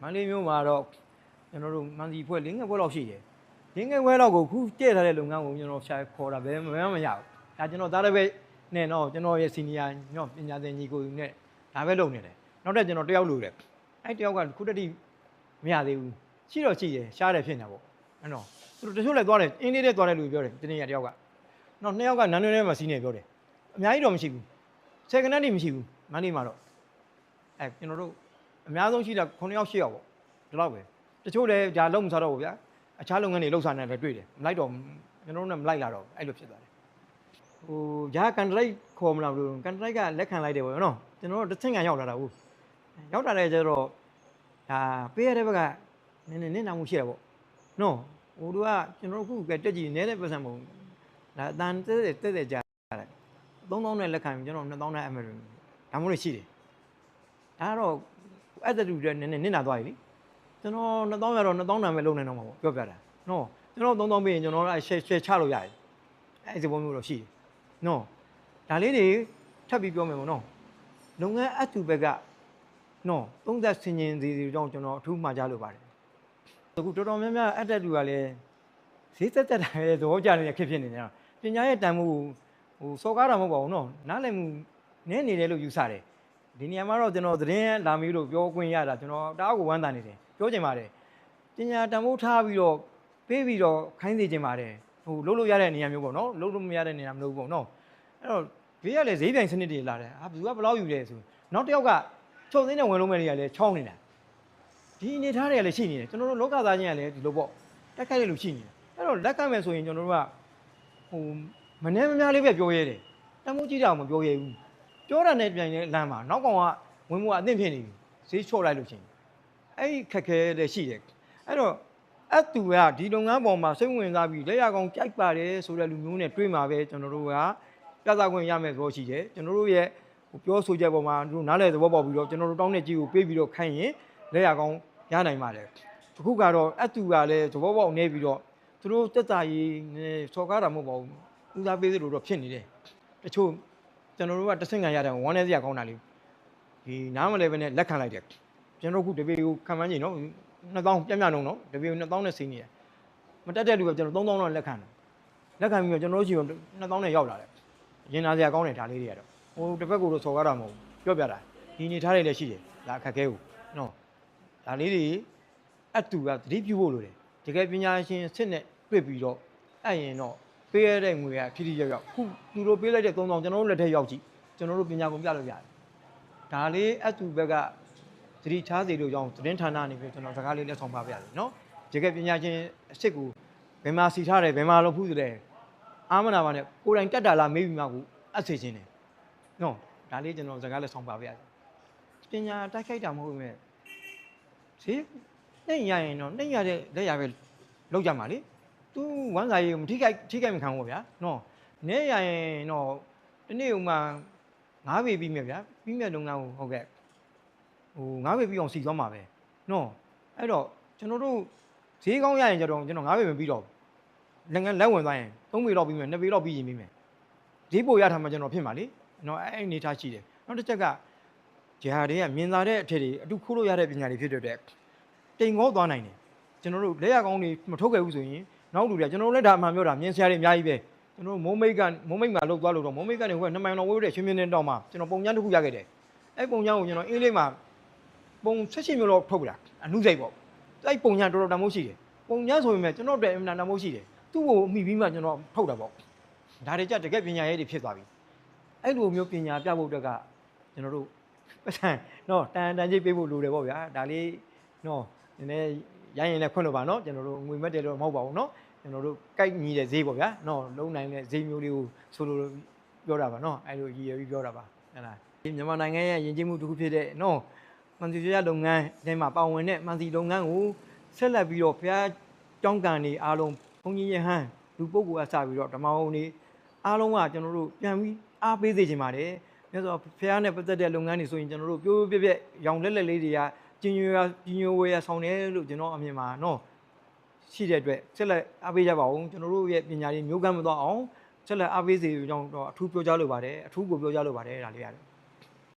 မန္တလေးမြို့မှာတော့ကျွန်တော်တို့မန်စီဖွဲ့လင်းငယ်ပွဲလောက်ရှိတယ်လင်းငယ်ပွဲလောက်ကိုခုတည့်ထားတဲ့လုပ်ငန်းကိုကျွန်တော်ရှာခေါ်တာပဲမမမရဘူးဒါကျွန်တော်သားတစ်ပည့်နဲ့တော့ကျွန်တော်ရဲ့စီနီယာညော့ပညာသင်ညီကိုနဲ့ဒါပဲလုပ်နေတယ်နောက်ထပ်ကျွန်တော်တယောက်လိုတယ်အဲ့တယောက်ကခုတတိမရသေးဘူးရှိတော့ရှိတယ်ရှားတယ်ဖြစ်နေပေါ့အဲ့တော့သူတို့တချို့လည်းသွားတယ်အင်းလေးတဲ့သွားတယ်လို့ပြောတယ်တနေ့ရတယောက်ကနောက်နှစ်ယောက်ကနန်းနွဲထဲမှာစီးနေပြောတယ်အများကြီးတော့မရှိဘူးဆယ်ကနန်းတိမရှိဘူးမန္တလေးမှာတော့အဲကျွန်တော်တို့ အများဆုံးရှိတာ9ယောက်10ယောက်ပေါ့ဒီလောက်ပဲတချို့လည်းဒါလုံးမစားတော့ဘူးဗျာအခြားလုပ်ငန်းတွေလှုပ်ရှားနေတယ်တွေ့တယ်မလိုက်တော့ကျွန်တော်တို့နဲ့မလိုက်လာတော့အဲ့လိုဖြစ်သွားတယ်ဟိုဂျာကန်ထရိုက်ခေါ်မလားလို့ကန်ထရိုက်ကလက်ခံလိုက်တယ်ပေါ့နော်ကျွန်တော်တို့တစ်ဆင့်ကရောက်လာတာဟုတ်ရောက်လာတဲ့ကျတော့ဒါပေးရတဲ့ဘက်ကနည်းနည်းနည်းနာမှုရှိရပေါ့နော်ဟိုတို့ကကျွန်တော်တို့ခုကတက်ကြည့်နေတဲ့ပတ်စံပုံဒါအတန်တက်တက်တက်တက်ကြားတယ်3000နဲ့လက်ခံပြီးကျွန်တော်2000နဲ့အမေရိကန်ဒါမှမဟုတ်ရှိတယ်ဒါကတော့ အဲ့တတူတွေနည်းနည်းနစ်နာသွားပြီလေကျွန်တော်2000ရတော့2000နာမဲ့လုံနေတော့မှာပေါ့ပြောပြတာနော်ကျွန်တော်3000ပြီးရင်ကျွန်တော်က share share ချလို့ရတယ်အဲ့ဒီပုံမျိုးတော့ရှိတယ်နော်ဒါလေးတွေထပ်ပြီးပြောမယ်ပေါ့နော်လုပ်ငန်းအတူဘက်ကနော်သုံးသက်ဆင်ញင်စီစီကြောင့်ကျွန်တော်အထူးမှာကြားလို့ပါတယ်အခုတော်တော်များများအတက်တူကလည်းဈေးသက်သက်တာပဲသဘောကျနေတဲ့ဖြစ်ဖြစ်နေတယ်ပညာရဲ့တန်ဖိုးဟိုစော်ကားတာမဟုတ်ပါဘူးနော်နားလည်မှုနည်းနေတယ်လို့ယူဆတယ် ဒီနေရာမှာတော့ကျွန်တော်သတင်းလာမီလို့ပြောခွင့်ရတာကျွန်တော်တအားကိုဝမ်းသာနေတယ်ပြောချင်ပါတယ်ပညာတန်ဖိုးထားပြီးတော့ပေးပြီးတော့ခိုင်းစေချင်ပါတယ်ဟိုလုံးလို့ရတဲ့နေရာမျိုးပေါ့နော်လုံးလို့မရတဲ့နေရာမလို့ပေါ့နော်အဲ့တော့ဘေးကလည်းဈေးပြိုင်စနစ်တွေလာတယ်ဟာဘယ်သူကဘယ်လောက်ယူလဲဆိုနောက်တစ်ယောက်ကချုပ်သိမ်းတဲ့ဝင်လုံးမဲ့တွေကလည်းချောင်းနေတာဒီအနေထားတွေကလည်းရှိနေတယ်ကျွန်တော်တို့လောကသားချင်းကလည်းဒီလိုပေါ့တက်ခိုက်ရလို့ရှိနေတယ်အဲ့တော့လက်ကမဲ့ဆိုရင်ကျွန်တော်တို့ကဟိုမနှဲမများလေးပဲပြောရဲတယ်တန်ဖိုးကြည့်တာမပြောရဲဘူး ပြောတာနဲ့ပြန်ရင်လမ်းမှာနောက်ကောင်ကဝင်မှုကအသင့်ဖြစ်နေပြီဈေးချော့လိုက်လို့ချင်းအဲ့ဒီခက်ခဲလည်းရှိတယ်အဲ့တော့အတူကဒီလုပ်ငန်းပေါ်မှာစိတ်ဝင်စားပြီးလက်ရကောင်ကြိုက်ပါတယ်ဆိုတဲ့လူမျိုးနဲ့တွေ့မှာပဲကျွန်တော်တို့ကပြသခွင့်ရမယ်ဆိုရှိတယ်ကျွန်တော်တို့ရဲ့ဟိုပြောဆိုချက်ပေါ်မှာတို့နားလည်သဘောပေါက်ပြီးတော့ကျွန်တော်တို့တောင်းတဲ့ကြီးကိုပေးပြီးတော့ခိုင်းရင်လက်ရကောင်ရနိုင်ပါတယ်အခုကတော့အတူကလည်းသဘောပေါက်နေပြီးတော့သူတို့တက်တာရေးစော်ကားတာမဟုတ်ပါဘူးဦးစားပေးသလိုတော့ဖြစ်နေတယ်တချို့ ကျွန်တော်တို့ကတစ်ဆင့်ခံရတဲ့ဝမ်းနေစရာကောင်းတာလေးဒီနားမလဲပဲနဲ့လက်ခံလိုက်တယ်ကျွန်တော်တို့ခုတပေကိုခံမှန်းကြည့်နော်2000ပြတ်ပြတ်လုံးနော်တပေကို2000နဲ့စိနေတယ်မတက်တဲ့လူကကျွန်တော်3000တော့လက်ခံတယ်လက်ခံပြီးတော့ကျွန်တော်တို့ရှိတော့2000နဲ့ရောက်လာတယ်ရင်နာစရာကောင်းတယ်ဒါလေးတွေကတော့ဟိုတစ်ဘက်ကတော့စော်ကားတာမဟုတ်ဘူးပြောပြတာဒီနေထားတွေလည်းရှိတယ်ဒါအခက်ခဲကိုနော်ဒါလေးတွေအတူကသတိပြုဖို့လိုတယ်တကယ်ပညာရှင်စစ်နဲ့တွေ့ပြီးတော့အဲ့ရင်တော့ ပေးရတဲ့ငွေကဖြည်းဖြည်းရောက်ရောက်ခုသူတို့ပေးလိုက်တဲ့3000ကျွန်တော်တို့လက်ထက်ရောက်ကြည့်ကျွန်တော်တို့ပညာကုန်ပြလို့ရတယ်ဒါလေးအတူဘက်ကသတိထားစေလို့ကြောင်းသတင်းဌာနနေပြီးကျွန်တော်စကားလေးလက်ဆောင်ပါပြရတယ်နော်တကယ်ပညာရှင်အစ်စ်ကိုဘယ်မှာစီထားတယ်ဘယ်မှာလုပ်ဘူးဆိုတဲ့အာမနာပါနဲ့ကိုယ်တိုင်တက်တာလားမေးပြီးမှကိုအပ်စေခြင်းတယ်နော်ဒါလေးကျွန်တော်စကားလက်ဆောင်ပါပြရတယ်ပညာတိုက်ခိုက်တာမဟုတ်ဘူးမဲ့ဈေးနှိမ့်ရရင်တော့နှိမ့်ရတဲ့လက်ရပဲလောက်ကြမှာလေ သူဝမ်းစာရေးကိုမထိခိုက်ထိခိုက်မခံဘူးဗျာနော်နေရရင်တော့ဒီနေ့ဥမာငါးပေပြီးမြက်ဗျာပြီးမြက်လုံငန်းကိုဟုတ်ကဲ့ဟိုငါးပေပြီးအောင်စီသွားမှာပဲနော်အဲ့တော့ကျွန်တော်တို့ဈေးကောင်းရရင်ကျတော့ကျွန်တော်ငါးပေမပြီးတော့ဘူးလက်ငန်းလက်ဝင်သွားရင်သုံးပေတော့ပြီးမယ်နှစ်ပေတော့ပြီးရင်ပြီးမယ်ဈေးပိုရထားမှကျွန်တော်ဖြစ်မှာလေနော်အဲ့အဲ့အနေထားရှိတယ်နောက်တစ်ချက်ကဂျာတွေကမြင်သာတဲ့အထက်တွေအတူခိုးလို့ရတဲ့ပညာတွေဖြစ်တဲ့အတွက်တိမ်ကောသွားနိုင်တယ်ကျွန်တော်တို့လက်ရကောင်းတွေမထုတ်ခဲ့ဘူးဆိုရင် နောက်လူတွေကကျွန်တော်တို့လည်းဒါအမှန်ပြောတာမြင်ဆရာတွေအများကြီးပဲကျွန်တော်တို့မိုးမိတ်ကမိုးမိတ်မှာလောက်သွားလို့တော့မိုးမိတ်ကနေဟိုကနှစ်မိုင်တော်ဝေးတဲ့ချင်းမြင်းတဲ့တောင်မှာကျွန်တော်ပုံချမ်းတစ်ခုရခဲ့တယ်အဲ့ပုံချမ်းကိုကျွန်တော်အင်းလေးမှာပုံဆက်ရှင်မျိုးတော့ထုတ်ပြတာအနုစိတ်ပေါ့အဲ့ပုံချမ်းတော်တော်တမိုးရှိတယ်ပုံချမ်းဆိုပေမဲ့ကျွန်တော်တို့အမှန်တမိုးရှိတယ်သူ့ကိုအမိပြီးမှကျွန်တော်ထုတ်တာပေါ့ဒါတွေကြတကယ်ပညာရေးတွေဖြစ်သွားပြီအဲ့လိုမျိုးပညာပြဖို့အတွက်ကကျွန်တော်တို့ပတ်စံနော်တန်တန်ကြီးပေးဖို့လိုတယ်ပေါ့ဗျာဒါလေးနော်နည်းနည်းရိုင်းရင်လည်းခွင့်လို့ပါနော်ကျွန်တော်တို့ငွေမက်တယ်လို့မဟုတ်ပါဘူးနော် ကျွန်တော်တို့ကြိုက်ညီတဲ့ဈေးပေါ့ဗျာနော်လုံးနိုင်တဲ့ဈေးမျိုးလေးကိုဆိုလိုပြောတာပါနော်အဲလိုရည်ရွယ်ပြီးပြောတာပါဟုတ်လားဒီမြန်မာနိုင်ငံရဲ့ယဉ်ကျေးမှုတစ်ခုဖြစ်တဲ့နော်မန်စီရလုပ်ငန်းထဲမှာပါဝင်တဲ့မန်စီလုပ်ငန်းကိုဆက်လက်ပြီးတော့ဘုရားကျောင်းကန်တွေအားလုံးဘုန်းကြီးရဟန်းလူပုဂ္ဂိုလ်အစပြီးတော့ဓမ္မဟောင်းတွေအားလုံးကကျွန်တော်တို့ပြန်ပြီးအားပေးစေချင်ပါတယ်မြတ်စွာဘုရားနဲ့ပတ်သက်တဲ့လုပ်ငန်းတွေဆိုရင်ကျွန်တော်တို့ပြိုးပြပြက်ရောင်လက်လက်လေးတွေကကျင်ညွေကျင်ညွေဝေရဆောင်တယ်လို့ကျွန်တော်အမြင်ပါနော် ရှိတဲ့အတွက်ဆက်လက်အားပေးကြပါဦးကျွန်တော်တို့ရဲ့ပညာရေးမျိုးကမ်းမသွားအောင်ဆက်လက်အားပေးစေကြောင်းတော့အထူးပြောကြားလိုပါတယ်အထူးကိုပြောကြားလိုပါတယ်ဒါလေးရတယ်